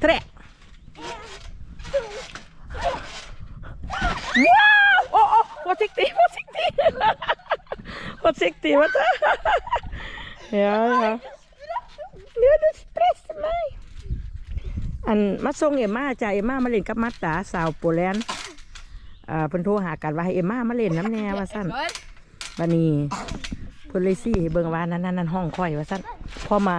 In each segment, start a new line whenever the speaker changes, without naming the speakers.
แทรกว้าวโอ้โอ้วอสิกตีวอสิกตีวอสิกตีวะเธอ Ja, ja. Ja, du stresser meg. อันมาส่งเอมมาจ้ะเอมมามาเล่นกับมัตตาสาวโปแลนด์อ่าเพิ่นโทรหากันว่าให้เอมมามาเล่นน้ำแน่ว่าซั่นบัดนี้เพิ่นเลยสิให้เบิ่งว่านั่นนั่นนั่นห้องข่อยว่าซั่น พอมา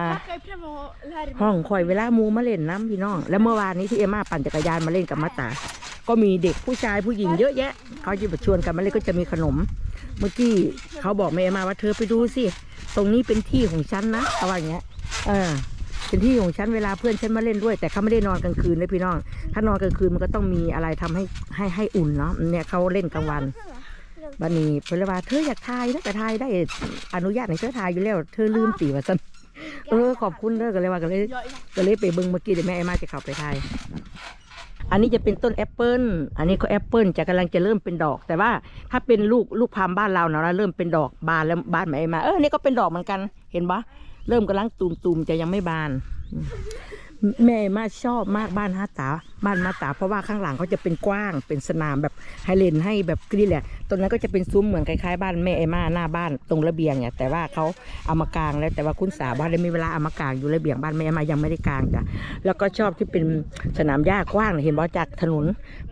ห้องข่อยเวลามูมาเล่นน้ำพี่น้อง แล้วเมื่อวานนี้ที่เอมมาปั่นจักรยานมาเล่นกับมัตตา ก็มีเด็กผู้ชายผู้หญิงเยอะแยะ เขาจะชวนกันมาเล่นก็จะมีขนม เมื่อกี้เขาบอกแม่เอมมาว่าเธอไปดูสิ ตรงนี้เป็นที่ของฉันนะเขาว่าอย่างเงี้ย เออเป็นที่ของฉันเวลาเพื่อนฉันมาเล่นด้วย แต่เขาไม่ได้นอนกลางคืนเลยพี่น้อง ถ้านอนกลางคืนมันก็ต้องมีอะไรทำให้ให้ให้อุ่นเนาะ เนี่ยเขาเล่นกลางวันบันนี้เพิ่นว่าเธออยากถ่ายนะแต่ถ่ายได้อนุญาตให้เธอถ่ายอยู่แล้ว เธอลืมตีว่าซั่น เออขอบคุณเด้อก็เลยว่าก็เลยก็เลยไปเบิ่งเมื่อกี้เดี๋ยวแม่ไอ้มาจะเข้าไปถ่ายอันนี้จะเป็นต้นแอปเปิลอันนี้ก็แอปเปิลจะกำลังจะเริ่มเป็นดอก แต่ว่าถ้าเป็นลูกลูกพามบ้านเราเนาะเริ่มเป็นดอกบานแล้วบานแม่ไอ้มา เออนี่ก็เป็นดอกเหมือนกัน เห็นปะเริ่มกำลังตูมๆจะยังไม่บาน แม่มาชอบมากบ้านฮัตตา บ้านมาตา เพราะว่าข้างหลังเขาจะเป็นกว้างเป็นสนามแบบให้เล่นให้แบบกรีแหละตรงนั้นก็จะเป็นซุ้มเหมือนคล้ายๆบ้านแม่เอมาหน้าบ้านตรงระเบียงเนี่ยแต่ว่าเขาเอามากางแล้วแต่ว่าคุณสาบ้านได้มีเวลาเอามากางอยู่ระเบียงบ้านแม่เอม่ายังไม่ได้กางจ้ะแล้วก็ชอบที่เป็นสนามหญ้ากว้างเห็นบ่จากถนน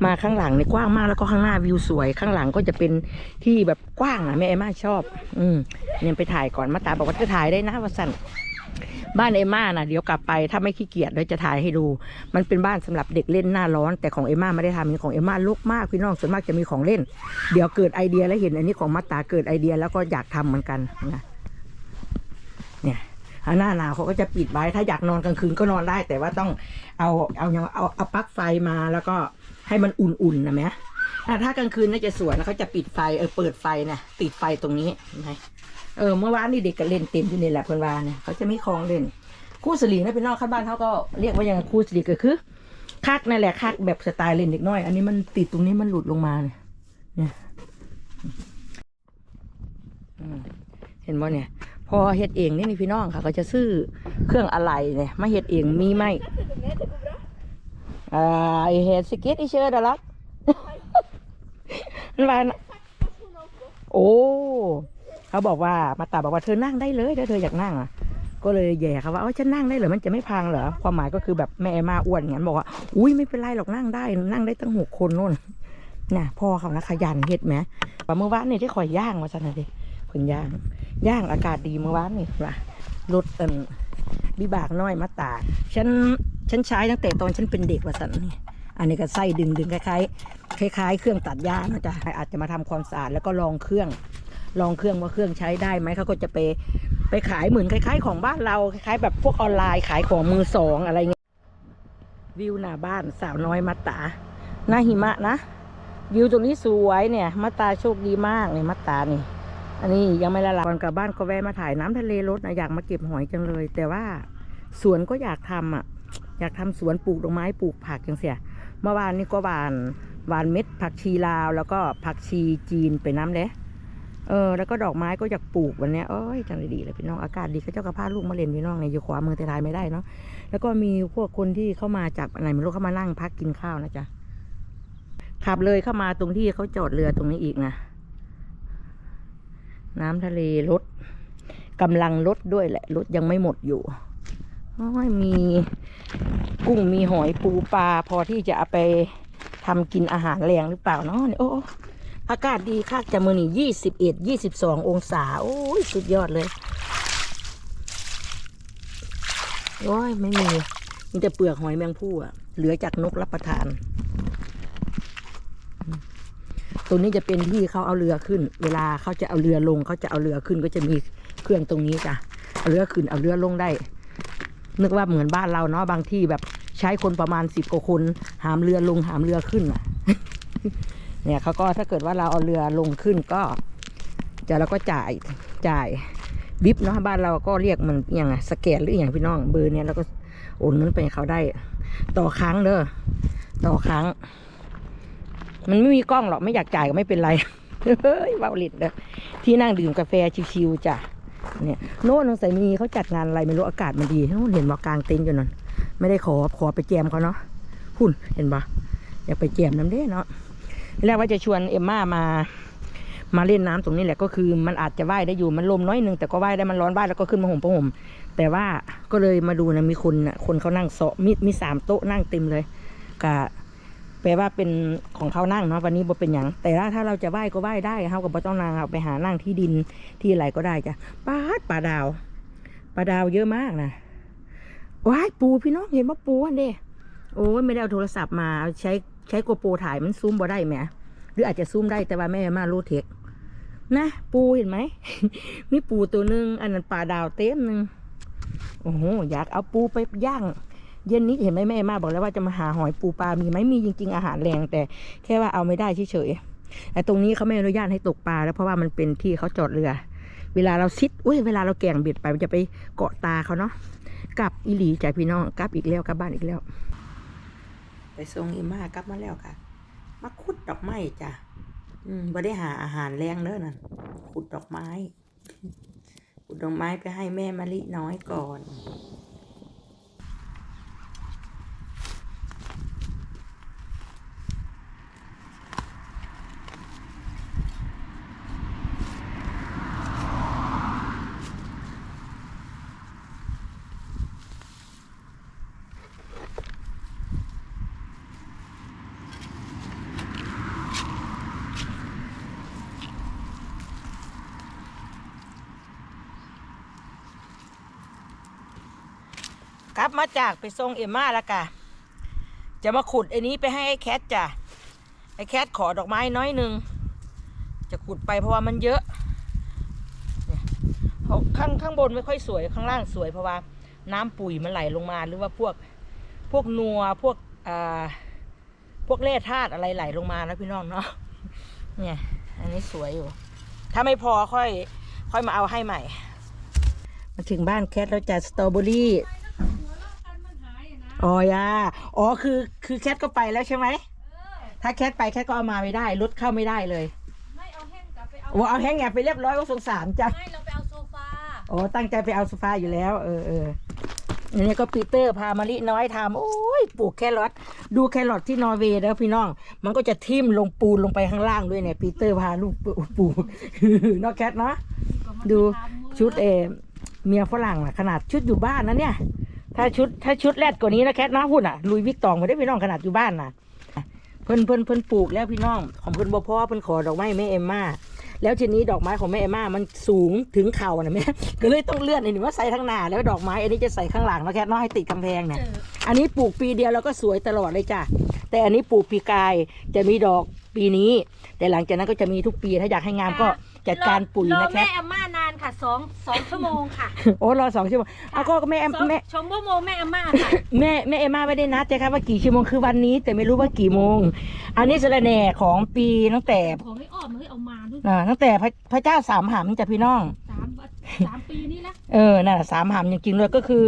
มาข้างหลังเนี่ยกว้างมากแล้วก็ข้างหน้าวิวสวย ข้างหลังก็จะเป็นที่แบบกว้างอะแม่เอมาชอบ อืมเนี่ยไปถ่ายก่อนมาตาบอกว่าจะถ่ายได้นะวสั่น บ้านเอม่านะเดี๋ยวกลับไปถ้าไม่ขี้เกียจเดี๋ยวจะถ่ายให้ดู มันเป็นบ้านสำหรับเด็กเล่นหน้าร้อน แต่ของเอม่าไม่ได้ทำนี่ของเอม่าลกมากพี่น้องส่วนมากจะมีของเล่น เดี๋ยวเกิดไอเดียแล้วเห็นอันนี้ของมัตตาเกิดไอเดียแล้วก็อยากทำเหมือนกันนะเนี่ยหน้าหนาวเขาก็จะปิดไว้ถ้าอยากนอนกลางคืนก็นอนได้ แต่ว่าต้องเอาเอาเอาเอาปลั๊กไฟมาแล้วก็ให้มันอุ่นๆนะแม่ ถ้ากลางคืนน่าจะสวยนะเขาจะปิดไฟเออเปิดไฟนี่ยติดไฟตรงนี้เห็นไหมเออเมื่อวานนี่เด็กก็เล่นเต็มที่นี่แหละเพื่อนวานเนี่ยเขาจะไมีของเล่น คู่สลีนะเป็นนอกข้างบ้านเขาก็เรียกว่าย่างคู่สลีก็คือคักนั่นแหละคักแบบสไตล์เล่นเด็กน้อย อันนี้มันติดตรงนี้มันหลุดลงมาเนี่ยเนี่ยเห็นบ่เนี่ย พอเฮ็ดเองนี่นี่พี่น้องค่ะ ก็จะซื้อเครื่องอะไรเนี่ยมาเฮ็ดเองมีไหมอ่าไอเฮ็ดสก็ตอีเชิดอะลัก มันว่านโอ้ เขาบอกว่ามาตาบอกว่าเธอนั่งได้เลยถ้าเธออยากนั่งอะ ก็เลยแย่เขาว่าเออฉันนั่งได้เหรอมันจะไม่พังเหรอความหมายก็คือแบบแม่มาอ้วนงั้นบอกว่าอุ้ยไม่เป็นไรหรอกนั่งได้ นั่งได้ตั้งหกคนนู่นน่ะพ่อเขานะขยันเฮ็ดไหมว่าเมื่อวานนี่ที่ข่อยย่างมาสันนะดิเพิ่นย่างย่างอากาศดีเมื่อวานนี่ว่ารถเอินบิบากน้อยมาตาฉันฉันใช้ตั้งแต่ตอนฉันเป็นเด็กว่าสันนี่ อันนี้ก็ไส้ดึงดึงคล้ายๆคล้าย ๆ เครื่องตัดหญ้านะจ๊ะอาจจะมาทำความสะอาดแล้วก็ลองเครื่อง ลองเครื่องว่าเครื่องใช้ได้ไหมเขาก็จะไปไปขายเหมือนคล้าย ๆ ของบ้านเราคล้ายๆ แบบพวกออนไลน์ขายของมือสองอะไรเงี้ยวิวหน้าบ้านสาวน้อยมาตาหน้าหิมะนะวิวตรงนี้สวยเนี่ยมาตาโชคดีมากเนี่ยมาตานี่อันนี้ยังไม่ละลายก่อนกลับบ้านก็แวะมาถ่ายน้ำทะเลรถนะอยากมาเก็บหอยจังเลย แต่ว่าสวนก็อยากทำอะ อยากทำสวนปลูกดอกไม้ปลูกผักจังเสีย มื่อวานนี้ก็หวานหวานเม็ดผักชีลาว แล้วก็ผักชีจีนไปน้ำเด้เออแล้วก็ดอกไม้ก็อยากปลูกวันนี้ยเอ้ยจังดีเลยพี่น้องอากาศดีก็เจ้ากระพาลูกมาเล่นพี่น้องในยอยู่ขวามือแต่ทายไม่ได้เนาะแล้วก็มีพวกคนที่เข้ามาจากอะไรไม่รู้เข้ามานั่งพักกินข้าวนะจ๊ะขับเลยเข้ามาตรงที่เขาจอดเรือตรงนี้อีกนะน้ำทะเลลดกำลังลดด้วยแหละลดยังไม่หมดอยู่ มีกุ้งมีหอยปูปลา พอที่จะเอาไปทำกินอาหารแรงหรือเปล่าเนาะนี่โอ้อากาศดีคักจะมือนี่ยี่สิบเอ็ดยี่สิบสององศา โอ้ย สุดยอดเลย โอ้ย ไม่มี มีแต่เปลือกหอยแมงผู้อะเหลือจากนกรับประทานตรงนี้จะเป็นที่เขาเอาเรือขึ้น เวลาเขาจะเอาเรือลงเขาจะเอาเรือขึ้นก็จะมีเครื่องตรงนี้จ้ะเอาเรือขึ้นเอาเรือลงได้ นึกว่าเหมือนบ้านเราเนาะบางที่แบบใช้คนประมาณสิบกว่าคน หามเรือลงหามเรือขึ้นอะ เนี่ยเขาก็ถ้าเกิดว่าเราเอาเรือลงขึ้นก็ จะเราก็จ่ายจ่ายบิบเนาะบ้านเราก็เรียกมันอย่างไงสแกนหรืออย่างพี่น้องเบอร์เนี่ยเราก็โอนเงินไปเขาได้ ต่อครั้งเด้อต่อครั้ง มันไม่มีกล้องหรอกไม่อยากจ่ายก็ไม่เป็นไรเฮ้ยเบาหลิดเด้อที่นั่งดื่มกาแฟชิวๆจ้ะ เนี่ยโน่นสงสัยมีเขาจัดงานอะไรไม่รู้อากาศมันดีโน่นเห็นว่ากลางเต็นท์อยู่นั่นไม่ได้ขอขอไปแจมเขาเนาะหุ่นเห็นปะอยากไปแจมน้ำเด้เนาะทีแรกว่าจะชวนเอ็มม่ามามาเล่นน้ำตรงนี้แหละก็คือมันอาจจะว่ายได้อยู่มันลมน้อยนึงแต่ก็ว่ายได้มันร้อนว่ายแล้วก็ขึ้นมาห่มผ้าห่มแต่ว่าก็เลยมาดูนะมีคนนะคนเขานั่งโซะมีมีสามโต๊ะนั่งเต็มเลยกะ แปลว่าเป็นของเขานั่งเนาะวันนี้บ่เป็นอย่างแต่ว่าถ้าเราจะว่ายก็ว่ายได้เขากับบ่ต้องนางเอาไปหานั่งที่ดินที่อะไรก็ได้จ้ะปลาดปลาดาวปลาดาวเยอะมากนะว้ายปูพี่น้องเห็นว่าปูอันเด้โอ้ยไม่ได้เอาโทรศัพท์มาใช้ใช้โกโปรถ่ายมันซูมบ่ได้แหมหรืออาจจะซูมได้แต่ว่าแม่มาโลเทคนะปูเห็นไหมมีปูตัวหนึ่งอันนั้นปลาดาวเต็มหนึ่งโอ้โหอยากเอาปูไปย่าง เย็นนี้เห็นไหมแม่มาบอกแล้วว่าจะมาหาหอยปูปลา มีไหมมีจริงๆอาหารแรงแต่แค่ว่าเอาไม่ได้เฉยๆแต่ตรงนี้เขาไม่อนุญาตให้ตกปลาแล้วเพราะว่ามันเป็นที่เขาจอดเรือ เวลาเราซิดอุ้ยเวลาเราแก่งเบ็ดไปมันจะไปเกาะตาเขาเนาะกลับอีหลีจ่ายพี่น้องกลับอีกแล้วกลับบ้านอีกแล้ว ไปส่งอีมากลับมาแล้วค่ะ มาคุดดอกไม้จ้ะอืมบ่ได้หาอาหารแรงเด้อนั่นขุดดอกไม้ขุดดอกไม้ไปให้แม่มะลิน้อยก่อน กลับมาจากไปส่งเอ็มม่าแล้วกะ จะมาขุดไอ้นี้ไปให้ไอ้แคทจ้ะ ไอ้แคทขอดอกไม้น้อยหนึ่ง จะขุดไปเพราะว่ามันเยอะเนี่ยเพราะข้างข้างบนไม่ค่อยสวยข้างล่างสวยเพราะว่า น้ำปุ๋ยมันไหลลงมาหรือว่าพวกพวกนัวพวกอ่าพวกแร่ธาตุอะไรไหลลงมานะพี่น้องเนาะเนี่ย อันนี้สวยอยู่ ถ้าไม่พอค่อย ค่อยมาเอาให้ใหม่ มาถึงบ้านแคทแล้วจัดสตรอเบอรี่ อ๋อยาอ๋อคือคือแคทก็ไปแล้วใช่ไหมถ้าแคทไปแคทก็เอามาไม่ได้รถเข้าไม่ได้เลย
ไม่เอาแห้งกลับไปเอา
ว่าเอาแห้งแงบไปเรียบร้อยว่าสงสารจัง
ไม่เราไปเอาโซฟา
อ๋อตั้งใจไปเอาโซฟาอยู่แล้ว เออเอออันนี้ก็ปีเตอร์พามาลิน้อยทำโอ้ยปลูกแครอทดูแครอทที่นอร์เวย์แล้วพี่น้อง มันก็จะทิ่มลงปูนลงไปข้างล่างด้วยเนี่ยปีเตอร์พาลูกปลูกปลูกเนอกแคทเนาะดูชุดเออเมียฝรั่งอะขนาดชุดอยู่บ้านนะเนี่ย ถ้าชุดถ้าชุดแรดกว่านี้นะแคทนะหุ่นอะลุยวิกตองมาได้พี่น้องขนาดอยู่บ้านนะเพิ่นเพิ่นเพิ่นปลูกแล้วพี่น้องของเพิ่นบ่พอเพิ่นขอดอกไม้แม่เอมมาแล้วทีนี้ดอกไม้ของแม่เอมมามันสูงถึงเข่านะแม่ก็เลยต้องเลื่อนไอ้นี่ว่าใส่ข้างหน้าแล้วดอกไม้อันนี้จะใส่ข้างหลังนะแคทเนาให้ติดกำแพงเนี่ยอันนี้ปลูกปีเดียวแล้วก็สวยตลอดเลยจ้ะแต่อันนี้ปลูกปีกายจะมีดอกปีนี้ แต่หลังจากนั้นก็จะมีทุกปีถ้าอยากให้งามก็จัดการปุ๋ยนะแค
แม่
ท
อาม่านาน ค่ะสองสองชั่วโมงค่ะ
โอ้รอสองชั่วโมงอะก็แม่
สอง
แม่
ชั่วโมงแม่อาม่าค่ะ
แม่แม่เอมมาไม่ได้นัดใช่ครับว่ากี่ชั่วโมงคือวันนี้ แต่ไม่รู้ว่ากี่โมง อันนี้สะระแหน่ของปีตั้งแต่
ของไม่ออกมันให้เอามาด้วย
อ่าตั้งแต่พระพระเจ้าสามหำจ้ะพี่น้อง
สามสามปีนี่ละ
เออน่ะสามหำจริงๆเลยก็คือ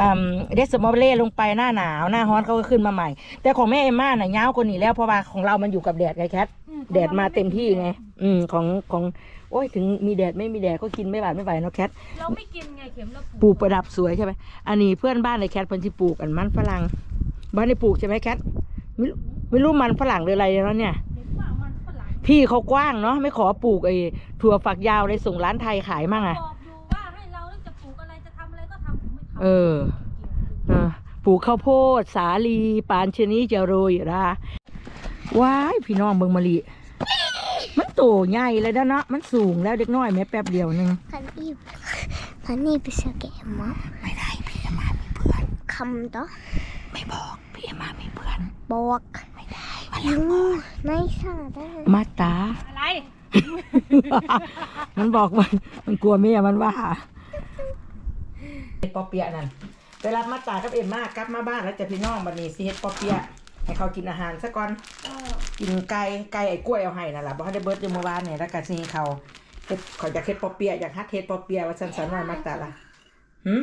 อ่าเดสมอลเล่ลงไปหน้าหนาวหน้าฮ้อนเขาก็ขึ้นมาใหม่ แต่ของแม่เอมมาน่ะยาวกว่านี้แล้วเพราะว่าของเรามันอยู่กับแดดไงแคท
อื
แดดมาเต็มที่ไงอื มของของ โอ้ยถึงมีแดดไม่มีแดดก็กินไม่หวานไม่ไหวเนาะแคท
เราไม่กินไงเข็มเรา
ปลูกประดับสวยใช่ไหมอันนี้เพื่อนบ้านในแคทเพิ่นที่ปลูกอันมันฝรั่งบ้านในปลูกใช่ไหมแคทไม่รู้ไม่รู้มันฝรั่งหรืออะไรเนาะเนี่ย
เด็กว่ามันฝรั่ง
ที่เขากว้างเนาะไม่ขอปลูกไอ้ถั่วฝักยาวเลยส่งร้านไทยขายมั่งอะ
บอกอยู่ว่าให้เราจะปลูกอะไรจะทำอะไรก็ทำผมไม่ทำ
เออเออปลูกข้าวโพด สาลีปานชะนีจะโรยนะว้ายพี่น้องเบิงมะลิ มันโตใหญ่เลยนะเนาะมันสูงแล้วเด็กน้อยแม้แป๊บเดียวหนึง
พันนี่พันนี่ไปสแกมมั้ง
ไม่ได้พี่เอมามีเพื่อน
คำต่อ
ไม่บอกพี่เอมามีเพื่อน
บอก
ไม่ได้มา
ยู
แล้วก่อน
ไม่ทราบได้
มาตา
อะไร
มันบอกมันมันกลัวเมียมันว่าเฮ็ดปอเปียะนั่นไปรับมาตากับเอ็มมากลับมาบ้านแล้วจะพี่น้องบันนี้สิเฮ็ดปอเปียะให้เขากินอาหารซะก่อน กินไก่ไก่ไอ้กล้วยเอาให้นั่นแหละบ่ให้ได้เบิดอยู่เมื่อวานเนี่ยแล้วก็สิเขาเฮ็ดเขาอยากเฮ็ดปอเปียะอยากฮัดเฮ็ดปอเปียะว่าซั่นๆว่ามาตาล่ะหึ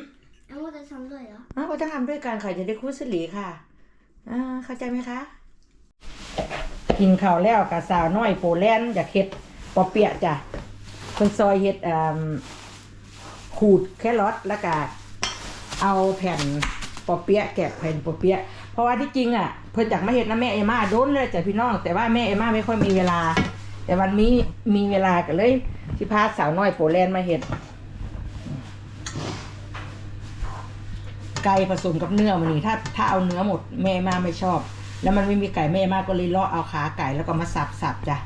แล้วว่าจะทำด้วยเหรอ
อ้าวก็ต้องทำด้วยกันค่ะจะได้คู่สิหลีค่ะอ่าเข้าใจไหมคะ กินข้าวแล้วกับสาวน้อยโปแลนด์อยากเฮ็ดปอเปียะจ้ะเพิ่นซอยเฮ็ดอ่าขูดแครอทแล้วก็เอาแผ่นปอเปี๊ยะแกะแผ่นปอเปี๊ยะเพราะว่าที่จริงอะ เพิ่นจากมาเห็ดนะแม่เอม่าโดนเลยจ้ะพี่น้อง แต่ว่าแม่เอม่าไม่ค่อยมีเวลา แต่วันนี้มีเวลากันเลยที่พาสาวน้อยโปแลนด์มาเห็ดไก่ผสมกับเนื้อมันนี่ถ้าถ้าเอาเนื้อหมดแม่มาไม่ชอบ แล้วมันไม่มีไก่แม่มาก็เลยเลาะเอาขาไก่แล้วก็มาสับสับจ้ะ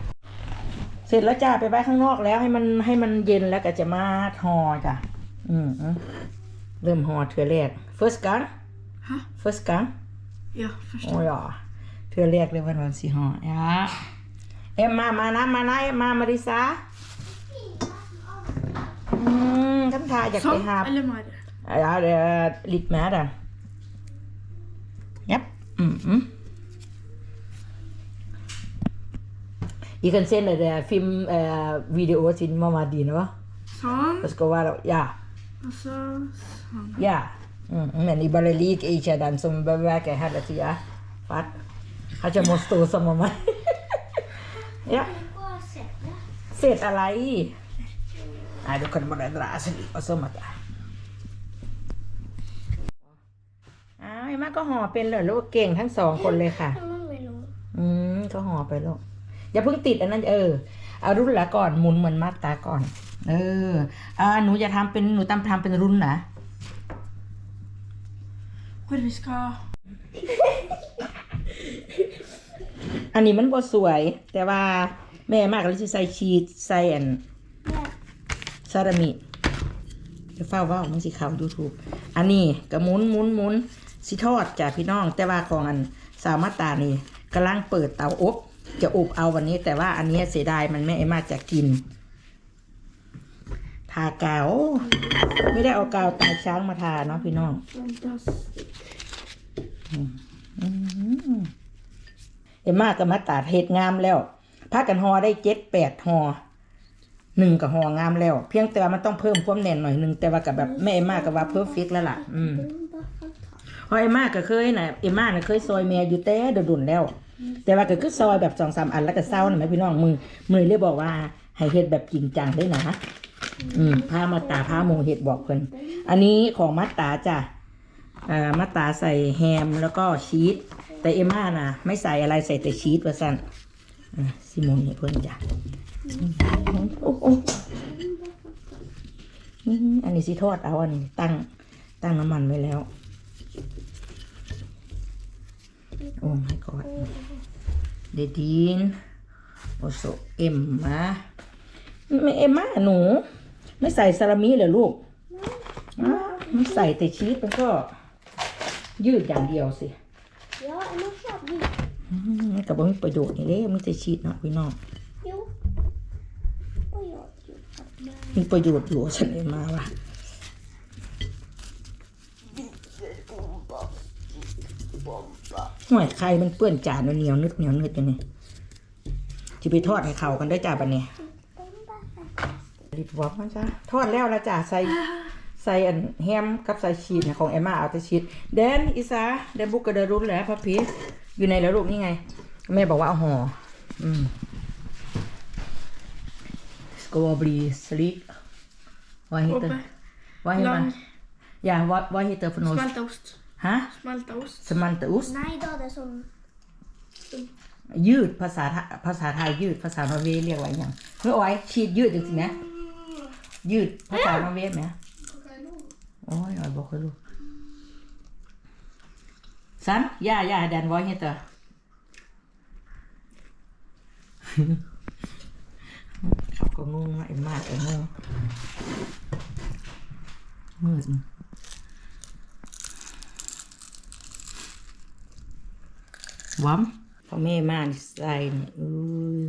เสร็จแล้วจ้าไปไว้ข้างนอกแล้วให้มันให้มันเย็นแล้วก็จะมาทอจ้ะอืมอืมเริ่มห่อเถื่อแรก first gun
Hæ?
first gun
Ja, först.
โอ้ยอะเถื่อแรกเลยวันวันสิห่อ ja เอ็มมามานะมานะเอ็มมามาริซาอืมคำทาอยากไป
Sån
หา
eller Mare?
Ja, det er litt mer det. Japp. Mm -mm. I kan sende det film eh, video til mamma din, hva?
Sånn.
Det skal være Ja.
Og så sånn.
Ja. Mm, men jeg bare liker ikke den som beveger hele tida. For at han ikke må stå sammen med meg. ja. Sett อะไร Nei, du kan bare dra seg litt, og så måtte jeg อ้าวไอ้มาก็ห่อเป็นเหรอลูกเก่งทั้งสองคนเลยค่ะ
ไม่รู้
อืมก็ห่อไปลูกอย่าเพิ่งติดอันนั้นเออเอารุ่นละก่อนหมุนเหมือนมาตราก่อน เอออ่าหนูจะทำเป็นหนูตำทำเป็นรุ่นนะ
Hvor vi skal
อันนี้มันบ่สวย แต่ว่าแม่มากเลยสิใส่ชีสใส่อันซาลามิจะเฝ้าว่ามันสิเขา YouTube อันนี้ก็หมุนหมุนหมุนสิทอดจ้ะพี่น้อง แต่ว่าของอันสาวมาตานี่กำลังเปิดเตาอบจะอบเอาวันนี้ แต่ว่าอันนี้เสียดายมันไม่ไอมาจะกินทากาวไม่ได้เอากาวตาช้างมาทาเนาะพี่น้อง เอ็มมาก็มาตัดเห็ดงามแล้วพากันหอได้เจ็ดแปดหอหนึ่งกับหองามแล้ว เพียงแต่ว่ามันต้องเพิ่มความแน่นหน่อยหนึ่งแต่ว่ากับแบบแม่เอ็มมาก็ว่าเพอร์เฟกแล้วล่ะ อืมเพราะเอ็มมาก็เคยนะเอ็มมาน่ะเคยซอยแม่อยู่แต่โดนแล้ว แต่ว่าก็คือซอยแบบสองสามอันแล้วก็เศร้านะแม่พี่น้องมือมือเลยกบอกว่าให้เฮ็ดแบบจริงจังได้นะอืมพามาตาพาโมเฮ็ดบอกเพิ่นอันนี้ของมัตตาจ้ะ มาตาใส่แฮมแล้วก็ชีสแต่เอ็มม่านะไม่ใส่อะไรใส่แต่ชีสว่าสั่นซิมอนนี่เพิ่อนจ้ะอันนี้สิทอดเอาอันนี้ตั้งตั้งน้ำมันไว้แล้ว โอ้ my god เดดินโอโซเอ็มมาไม่เอ็มมาหนู ไม่ใส่ซาลามิเหรอลูกอ้าวมันใส่แต่ชีสมันก็ ยืดอย่างเดียวสิ
Ja, jeg må kjøpe den.
อืมกับว่ามีประโยชน์นี่เด้มันจะชีสเนาะพี่น้อง
Jo. Og jeg har kjøpt den.
มีประโยชน์อยู่ฉันเองมาว่ะห่วยไข่มันเปื้อนจานมันเหนียวนึดเหนียวนึดอย่างนี้จะไปทอดให้เขากันได้จ้าบันเนี่ยรีบบอกมันจ้าทอดแล้วละจ้าใส่ ใส่อันแฮมกับใส่ชีสเนี่ยของเอมมาเอาแต่ชีสเดนอิสาเดนบุกกระเดรุนแล้วพับพีอยู่ในแล้วลูกนี่ไง แม่บอกว่าเอาห่ออืม ska bli slik. Vad heter,
Oppe.
vad heter
Lang.
Ja, vad, vad heter för något?
Smelta ost.
Hä?
Smelta ost.
Smaltaost?
Nei, da er det sånn
ยืดภาษาไทยภาษาไทยยืดภาษานอร์เวย์เรียกว่าอย่างเมื่อไว้ชีดยืดจริงๆนะยืดภาษานอร์เวย์ไหม โอ้ยอ๋อยบอกให้รู้สันย่าย่าดันไว้ให้เตอเขาก็งงนะไอ้มากไอ้งงมืดวัมพ่อแม่มานี่ใส่นี่อุ้ย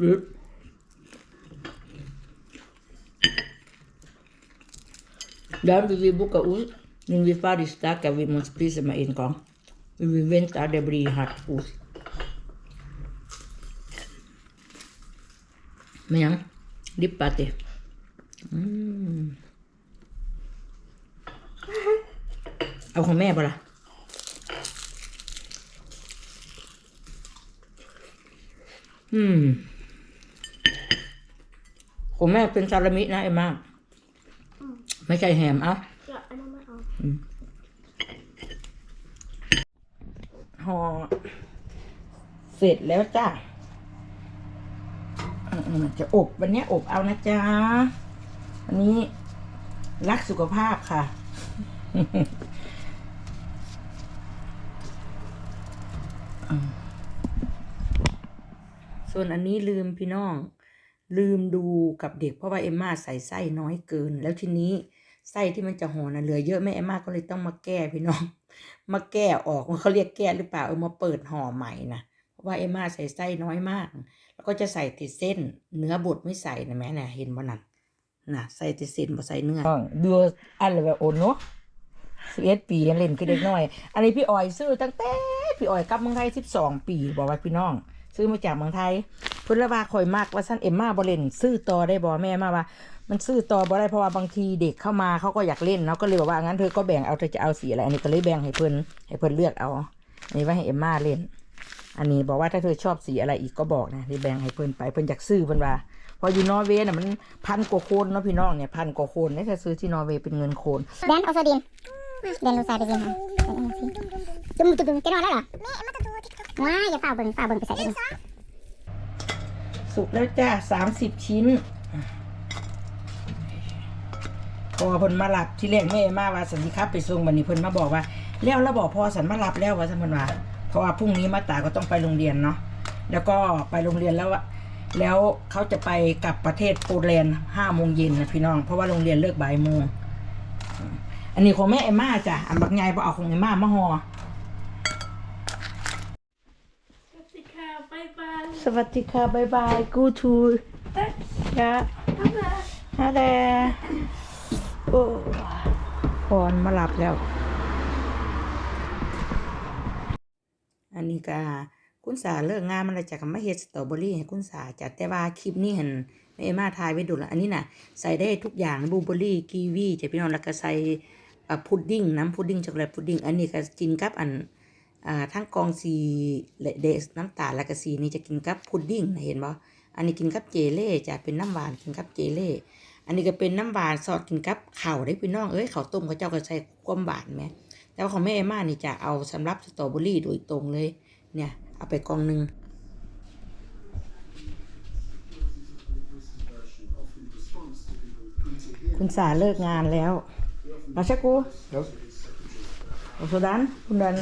อื้ อ Dan vi vil boka ut. Når vi er ferdig steke, vi må spise med en gang. Vi vil vente, det blir hardt ost. Men ja, dippa til. Mm. เอาของแม่ปะล่ะอืม ของแม่เป็นซาลามินะเอ็มมา
Mm.
ไม่ใช่แฮมเอ้า
Ja, en dan maar af.
ห่อเสร็จแล้วจ้ะอืมจะอบวันเนี้ยอบเอานะจ๊ะวันนี้รักสุขภาพค่ะอืมส่วนอันนี้ลืมพี่น้อง ลืมดูกับเด็กเพราะว่าเอมม่าใส่ไส้น้อยเกิน แล้วทีนี้ ไส้ที่มันจะห่อนะเหลือเยอะแม่เอมมาก็เลยต้องมาแก้พี่น้อง มาแก้ออกว่าเขาเรียกแก้หรือเปล่าเออมาเปิดห่อใหม่นะเพราะว่าเอมมาใส่ไส้น้อยมาก แล้วก็จะใส่ติดเส้น เนื้อบดไม่ใส่นะแม่เนี่ยเห็นบ่นั่นนะใส่ติดเส้นบ่ใส่เนื้อดูอันเลยแบบโอนเนาะสิบเอ็ดปียังเล่นคือเด็กน้อย อันนี้พี่ออยซื้อตั้งแต่พี่ออยกลับเมืองไทยสิบสองปีบอกว่าพี่น้อง ซื้อมาจากเมืองไทยพิ่นละว่าคอยมากว่าสั้นเอ็มมาบ่เล่นซื้อต่อได้บ่แม่มาว่า มันซื้อต่อบ่ได้เพราะว่าบางทีเด็กเข้ามาเขาก็อยากเล่นเนาะก็เลยบอกว่างั้นเธอก็แบ่งเอาเธอจะเอาสีอะไรอันนี้ก็เลยแบ่งให้เพิ่นให้เพิ่นเลือกเอาอันนี้ไว้ให้เอ็มมาเล่น อันนี้บอกว่าถ้าเธอชอบสีอะไรอีกก็บอกนะที่แบ่งให้เพิ่นไปเพิ่นอยากซื้อเพิ่นว่าพออยู่นอร์เวย์น่ะมันพันกว่าโคนเนาะพี่น้องเนี่ยพันกว่าโคนเนี่ยถ้าซื้อที่นอร์เวย์เป็นเงินโคน
Den och så din. Den låser jag precis här. Du måste du ska du ha det då? Nej, jag måste du TikTok. Nej, jag får bung, får bung på sig.
สุกแล้วจ้าสามสิบชิ้น พอเพิ่นมารับที่แรกแม่มาว่าสันติครับไปส่งวันนี้เพิ่นมาบอกว่า แล้วแล้วบอกพอสันมารับแล้วว่าสันเพิ่นว่าเพราะว่าพรุ่งนี้มาตาก็ต้องไปโรงเรียนเนาะแล้วก็ไปโรงเรียนแล้วอะแล้วเขาจะไปกลับประเทศโปแลนด์ห้าโมงเย็นนะพี่น้อง เพราะว่าโรงเรียนเลิกบ่ายโมงอันนี้ของแม่เอมม่าจ้ะอันบักใหญ่บ่เอาของเอมม่ามาห่อ
Bye bye.
สวัสดีค่ะบายบายกูทูยะฮะแด โอ้พรมาหลับแล้ว อันนี้ก็คุณสาเลิกงานมันเลยจากมาเฮ็ดสตรอเบอรี่ให้คุณสาจัดแต่ว่าคลิปนี้เห็นแม่มาทายไว้ดูแล้วอันนี้น่ะใส่ได้ทุกอย่างบลูเบอรี่กีวีจะพี่น้องแล้วก็ใส่พุดดิ้งน้ำพุดดิ้งช็อกโกแลตพุดดิ้งอันนี้ก็กินกับอันอทั้งกองสีและเดสน้ำตาลและก็สีนี่จะกินกับพุดดิ้งเห็นบ่อันนี้กินกับเจเล่จะเป็นน้ำหวานกินกับเจเล่ อันนี้ก็เป็นน้ำหวานสอดกินกับข้าวได้พี่น้องเอ้ยข้าวต้มเขาเจ้าก็ใส่ความหวานไหมแต่ว่าของแม่เอม่านี่จะเอาสำหรับสตรอเบอรี่โดยตรงเลย เนี่ยเอาไปกองหนึ่งคุณสาเลิกงานแล้วมาชักกู
Ja.
Och sådan, bundan,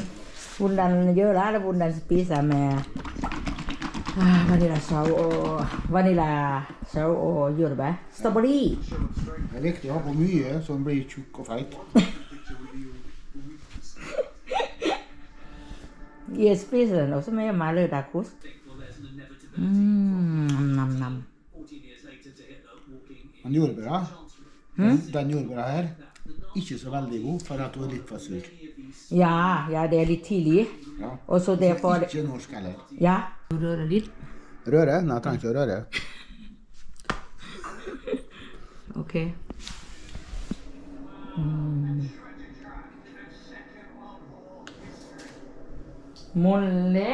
bundan gör alla bundan spisa med ah, vanilla sau och vanilla sau og jordbær. Strawberry.
Det er viktig å ha på mye, så en blir tjukk og feit.
Jeg spiser den også så med dakus. Mm, nam nam.
Men jordbæra, den, den jordbæra her, ikke så veldig god, for at hun er litt for sur.
Ja, ja, det är lite tidigt.
Ja.
Och så det får,
Ikke norsk heller.
ja, du rör lite.
Røre? Nei, jeg trenger ikke å røre.
Okej. Mm. Molle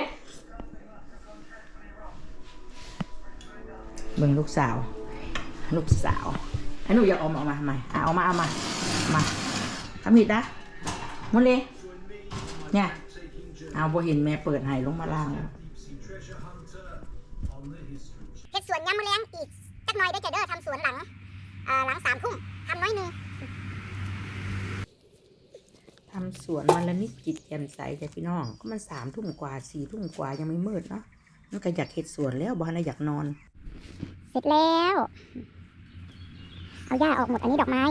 เบิ่งลูกสาวลูกสาวให้หนูอยากเอา มาเอามาทำไมอะเอามาเอามามาทำผิดนะมดเลยเนี่ย เอาบ่เห็นแม่เปิดให้ลงมาล่างแล้ว
เฮ็ดสวนยามมื้อแลงอีกจักหน่อยได้อจ้ะเด้อทำสวนหลังอ่าหลังสามทุ่มทำน้อยหนึง
ทำสวนวันละนิดจิตแจ่มใสแต่พี่น้อง ก็มันสามทุ่มกว่าสี่ทุ่มกว่ายังไม่มืดเนาะมันก็อยากเห็ดสวนแล้วบ้านอยากนอน
เสร็จแล้ว เอาหญ้าออกหมดอันนี้ดอกไม้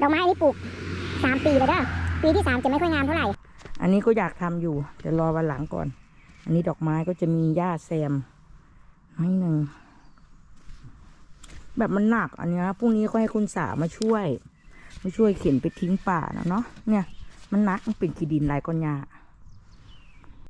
ดอกไม้อันนี้ปลูกสามปีแล้วเด้อ ปีที่สามจะไม่ค่อยงามเท่าไหร่
อันนี้ก็อยากทำอยู่แต่รอวันหลังก่อน อันนี้ดอกไม้ก็จะมีหญ้าแซมไม้หนึ่งแบบมันหนักอันนี้ยพรุ่งนี้ก็ให้คุณสามาช่วย มาช่วยเข็นไปทิ้งป่านะเนาะเนี่ย มันหนักมันเป็นขี้ดินหลายก้อนหญ้า